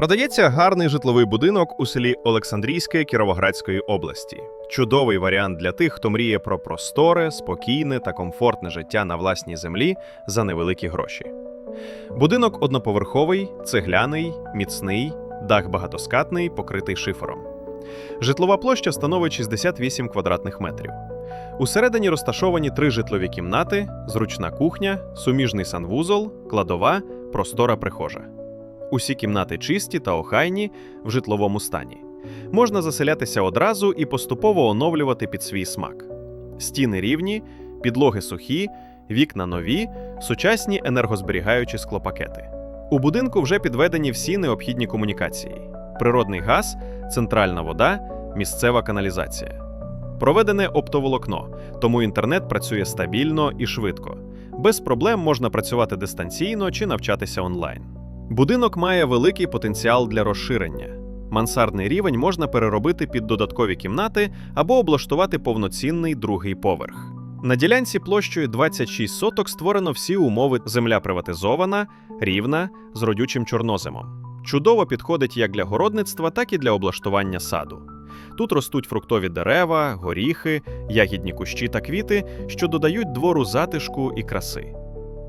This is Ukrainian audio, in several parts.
Продається гарний житловий будинок у селі Олександрійське Кіровоградської області. Чудовий варіант для тих, хто мріє про просторе, спокійне та комфортне життя на власній землі за невеликі гроші. Будинок одноповерховий, цегляний, міцний, дах багатоскатний, покритий шифером. Житлова площа становить 68 квадратних метрів. Усередині розташовані три житлові кімнати, зручна кухня, суміжний санвузол, кладова, простора прихожа. Усі кімнати чисті та охайні в житловому стані. Можна заселятися одразу і поступово оновлювати під свій смак. Стіни рівні, підлоги сухі, вікна нові, сучасні енергозберігаючі склопакети. У будинку вже підведені всі необхідні комунікації: природний газ, центральна вода, місцева каналізація. Проведене оптоволокно, тому інтернет працює стабільно і швидко. Без проблем можна працювати дистанційно чи навчатися онлайн. Будинок має великий потенціал для розширення. Мансардний рівень можна переробити під додаткові кімнати або облаштувати повноцінний другий поверх. На ділянці площею 26 соток створено всі умови. Земля приватизована, рівна, з родючим чорноземом. Чудово підходить як для городництва, так і для облаштування саду. Тут ростуть фруктові дерева, горіхи, ягідні кущі та квіти, що додають двору затишку і краси.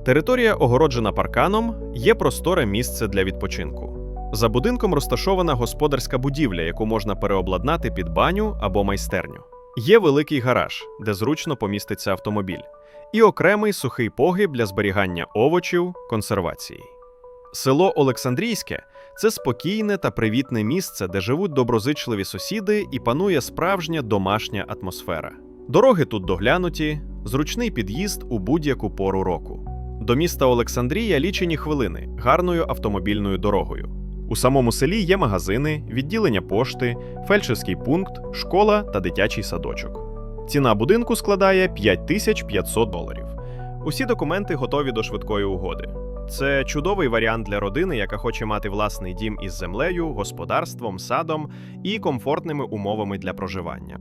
Територія огороджена парканом, є просторе місце для відпочинку. За будинком розташована господарська будівля, яку можна переобладнати під баню або майстерню. Є великий гараж, де зручно поміститься автомобіль, і окремий сухий погріб для зберігання овочів, консервації. Село Олександрійське це спокійне та привітне місце, де живуть доброзичливі сусіди і панує справжня домашня атмосфера. Дороги тут доглянуті, зручний під'їзд у будь-яку пору року. До міста Олександрія лічені хвилини гарною автомобільною дорогою. У самому селі є магазини, відділення пошти, фельдшерський пункт, школа та дитячий садочок. Ціна будинку складає 5500 доларів. Усі документи готові до швидкої угоди. Це чудовий варіант для родини, яка хоче мати власний дім із землею, господарством, садом і комфортними умовами для проживання.